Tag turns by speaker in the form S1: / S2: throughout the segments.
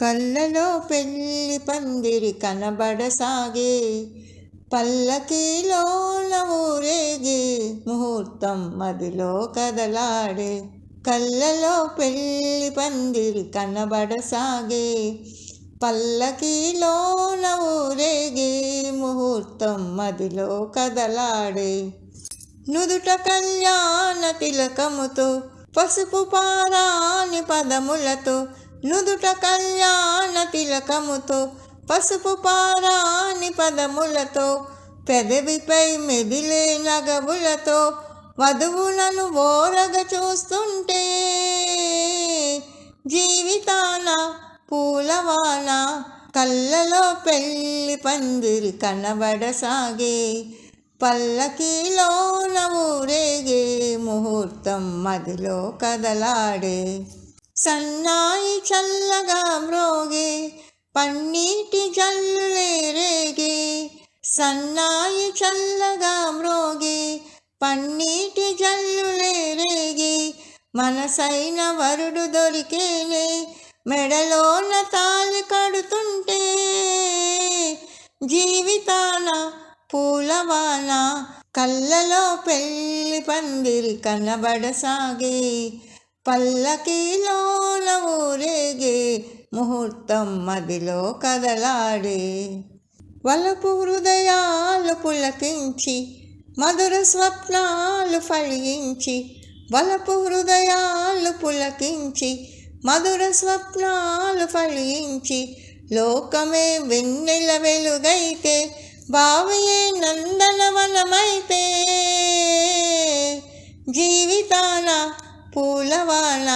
S1: కళ్ళలో పెళ్ళి పందిరి కనబడసాగే పల్లకీలోన ఊరేగి ముహూర్తం మదిలో కదలాడే. కళ్ళలో పెళ్ళి పందిరి కనబడసాగే పల్లకీలోన ఊరేగి ముహూర్తం మదిలో కదలాడే. నుదుట కళ్యాణ తిలకముతో పసుపు పారాని పదములతో నుదుట కళ్యాణ తిలకముతో పసుపు పారాని పదములతో పెదవిపై మెదిలే నగవులతో వధువులను ఓరగ చూస్తుంటే జీవితాన పూలవాన కళ్ళలో పెళ్ళి పందిరి కనబడసాగే పల్లకీలోన ఊరేగే ముహూర్తం మదిలో కదలాడే. సన్నాయి చల్లగా మ్రోగే పన్నీటి జల్లులే రేగే. సన్నాయి చల్లగా మ్రోగే పన్నీటి జల్లులే రేగి. మనసైన వరుడు దొరికేనే మెడలోన తాలి కడుతుంటే. జీవితాన పూలవాన కళ్ళలో పెళ్ళి పందిరి కనబడసాగే. పల్లకీలోన ఊరేగే ముహూర్తం మదిలో కదలాడే. వలపు హృదయాలు పులకించి మధుర స్వప్నాలు ఫలించి వలపు హృదయాలు పులకించి మధుర స్వప్నాలు ఫలించి లోకమే వెన్నెల వెలుగైతే బావయే నందనవనమ పూలవాన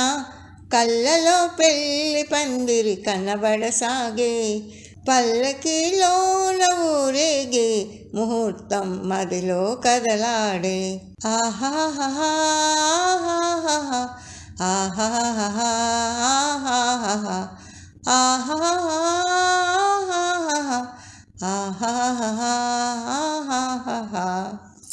S1: కళ్ళలో పెళ్ళి పందిరి కనబడసాగే. పల్లకిలోన ఊరేగే ముహూర్తం మదిలో కదలాడే. ఆహాహా ఆహాహా ఆహాహా ఆహాహా